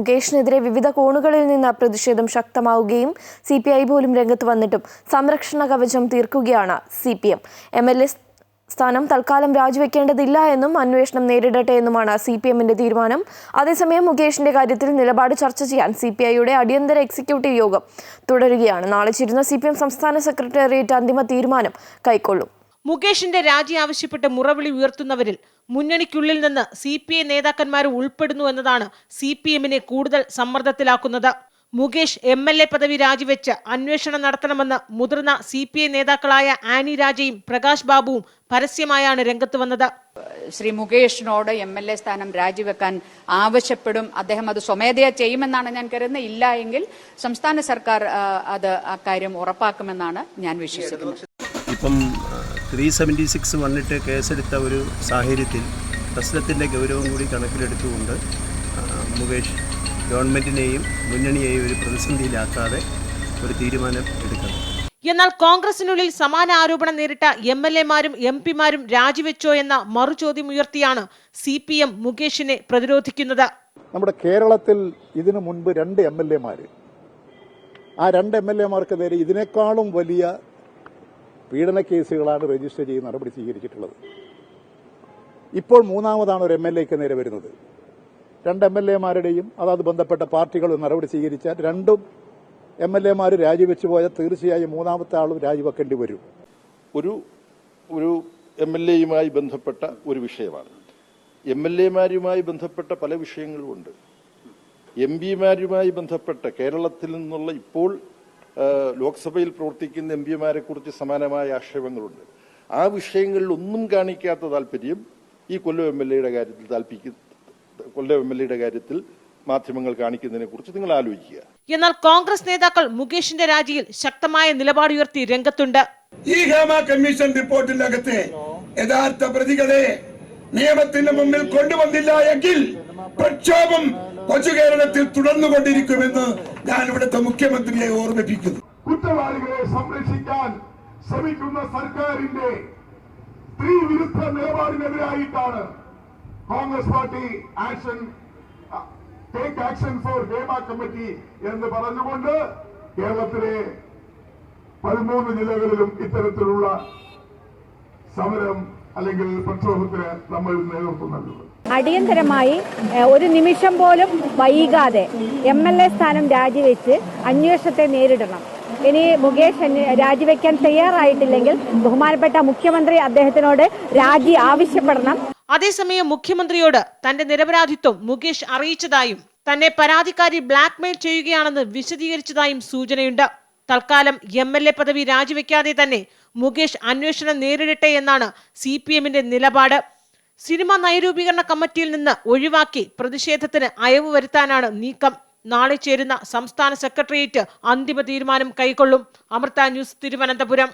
മുകേഷിനെതിരെ വിവിധ കോണുകളിൽ നിന്ന് പ്രതിഷേധം ശക്തമാവുകയും സി പി ഐ പോലും രംഗത്ത് വന്നിട്ടും സംരക്ഷണ കവചം തീർക്കുകയാണ് C P M. M L A സ്ഥാനം തൽക്കാലം രാജിവെക്കേണ്ടതില്ല എന്നും അന്വേഷണം നേരിടട്ടെ എന്നുമാണ് സി പി എമ്മിന്റെ തീരുമാനം. അതേസമയം മുകേഷിന്റെ കാര്യത്തിൽ നിലപാട് ചർച്ച ചെയ്യാൻ സി പി ഐയുടെ അടിയന്തര എക്സിക്യൂട്ടീവ് യോഗം തുടരുകയാണ്. നാളെ ചേരുന്ന സി പി എം സംസ്ഥാന സെക്രട്ടേറിയറ്റ് അന്തിമ തീരുമാനം കൈക്കൊള്ളും. മുകേഷിന്റെ രാജി ആവശ്യപ്പെട്ട് മുറവിളി ഉയർത്തുന്നവരിൽ മുന്നണിക്കുള്ളിൽ നിന്ന് സി പി ഐ നേതാക്കന്മാർ ഉൾപ്പെടുന്നു എന്നതാണ് സി പി എമ്മിനെ കൂടുതൽ സമ്മർദ്ദത്തിലാക്കുന്നത്. മുകേഷ് എം എൽ എ പദവി രാജിവെച്ച് അന്വേഷണം നടത്തണമെന്ന് മുതിർന്ന സി പി ഐ നേതാക്കളായ ആനി രാജയും പ്രകാശ് ബാബുവും പരസ്യമായാണ് രംഗത്ത് വന്നത്. ശ്രീ മുകേഷിനോട് എം എൽ എ സ്ഥാനം രാജിവെക്കാൻ ആവശ്യപ്പെടും. അദ്ദേഹം അത് സ്വമേധയാ ചെയ്യുമെന്നാണ് ഞാൻ കരുതുന്നത്. ഇല്ല എങ്കിൽ സംസ്ഥാന സർക്കാർ ആ, അത് അക്കാര്യം ഉറപ്പാക്കുമെന്നാണ് ഞാൻ വിശ്വസിക്കുന്നത്. ഇപ്പം ത്രീ സെവന്റി സിക്സ് വന്നിട്ട് കേസെടുത്ത ഒരു സാഹചര്യത്തിൽ പ്രശ്നത്തിന്റെ ഗൗരവം കൂടി കണക്കിലെടുത്തുകൊണ്ട് മുകേഷ് ഗവൺമെന്റിനെയും മുന്നണിയെയും ഒരു പ്രതിസന്ധിയിലാക്കാതെ ഒരു തീരുമാനം എടുക്കണം. എന്നാൽ കോൺഗ്രസിനുള്ളിൽ സമാന ആരോപണം നേരിട്ട എം എൽ എമാരും എം പിമാരും രാജിവെച്ചോ എന്ന മറുചോദ്യം ഉയർത്തിയാണ് സി പി എം മുകേഷിനെ പ്രതിരോധിക്കുന്നത്. നമ്മുടെ കേരളത്തിൽ ഇതിനു മുൻപ് രണ്ട് എം എൽ എമാർ ആ രണ്ട് എം എൽ എമാർക്കെതിരെ ഇതിനേക്കാളും വലിയ പീഡന കേസുകളാണ് രജിസ്റ്റർ ചെയ്ത് നടപടി സ്വീകരിച്ചിട്ടുള്ളത്. ഇപ്പോൾ മൂന്നാമതാണ് ഒരു എം എൽ എക്ക് നേരെ വരുന്നത്. രണ്ട് എം എൽ എമാരുടെയും അതാത് ബന്ധപ്പെട്ട പാർട്ടികൾ നടപടി സ്വീകരിച്ചാൽ രണ്ടും എം എൽ എമാർ രാജിവെച്ചു പോയാൽ തീർച്ചയായും മൂന്നാമത്തെ ആളും രാജിവെക്കേണ്ടി വരും. ഒരു ഒരു എം എൽ എയുമായി ബന്ധപ്പെട്ട ഒരു വിഷയമാണ്. എം എൽ എമാരുമായി ബന്ധപ്പെട്ട പല വിഷയങ്ങളുമുണ്ട് എം പിമാരുമായി ബന്ധപ്പെട്ട കേരളത്തിൽ നിന്നുള്ള ഇപ്പോൾ ലോക്സഭയിൽ പ്രവർത്തിക്കുന്ന എം പിമാരെ കുറിച്ച് സമാനമായ ആക്ഷേപങ്ങളുണ്ട്. ആ വിഷയങ്ങളിൽ ഒന്നും കാണിക്കാത്ത താല്പര്യം ഈ കൊല്ലം എം എൽ എയുടെ കാര്യത്തിൽ താല്പിക്കും കൊല്ലം എം എൽ എയുടെ കാര്യത്തിൽ മാധ്യമങ്ങൾ കാണിക്കുന്നതിനെ കുറിച്ച് നിങ്ങൾ ആലോചിക്കുക. എന്നാൽ കോൺഗ്രസ് നേതാക്കൾ മുകേഷിന്റെ രാജിയിൽ ശക്തമായ നിലപാട് ഉയർത്തി രംഗത്തുണ്ട്. ഈ ഹേമ കമ്മീഷൻ റിപ്പോർട്ടിനകത്തെ യഥാർത്ഥ പ്രതികളെ നിയമത്തിന് മുമ്പിൽ കൊണ്ടുവന്നില്ല എങ്കിൽ പ്രക്ഷോഭം കൊച്ചു കേരളത്തിൽ തുടർന്നുകൊണ്ടിരിക്കുമെന്ന് ഞാൻ ഇവിടുത്തെ മുഖ്യമന്ത്രിയെ ഓർമ്മിപ്പിക്കുന്നു. കുറ്റവാളികളെ സംരക്ഷിക്കാൻ ശ്രമിക്കുന്ന സർക്കാരിന്റെ സ്ത്രീ വിരുദ്ധ നിലപാടിനെതിരായിട്ടാണ് Congress party action take action for Hema committee എന്ന് പറഞ്ഞുകൊണ്ട് കേരളത്തിലെ പതിമൂന്ന് ജില്ലകളിലും ഇത്തരത്തിലുള്ള സമരം അല്ലെങ്കിൽ പ്രക്ഷോഭത്തിന് നമ്മൾ നേതൃത്വം നൽകുന്നത്. അടിയന്തരമായി ഒരു നിമിഷം പോലും വൈകാതെ എം എൽ എ സ്ഥാനം രാജിവെച്ച് അന്വേഷണത്തെ നേരിടണം. ഇനി മുകേഷ് രാജിവെക്കാൻ തയ്യാറായിട്ടില്ലെങ്കിൽ ബഹുമാനപ്പെട്ട മുഖ്യമന്ത്രി അദ്ദേഹത്തിനോട് രാജി ആവശ്യപ്പെടണം. അതേസമയം മുഖ്യമന്ത്രിയോട് തന്റെ നിരപരാധിത്വം മുകേഷ് അറിയിച്ചതായും തന്നെ പരാതിക്കാരി ബ്ലാക്ക്മെയിൽ ചെയ്യുകയാണെന്ന് വിശദീകരിച്ചതായും സൂചനയുണ്ട്. തൽക്കാലം എം എൽ എ പദവി രാജിവെക്കാതെ തന്നെ മുകേഷ് അന്വേഷണം നേരിടട്ടെ എന്നാണ് സി പി എമ്മിന്റെ നിലപാട്. സിനിമ നയരൂപീകരണ കമ്മിറ്റിയിൽ നിന്ന് ഒഴിവാക്കി പ്രതിഷേധത്തിന് അയവ് വരുത്താനാണ് നീക്കം. നാളെ ചേരുന്ന സംസ്ഥാന സെക്രട്ടേറിയറ്റ് അന്തിമ തീരുമാനം കൈക്കൊള്ളും. അമൃത ന്യൂസ് തിരുവനന്തപുരം.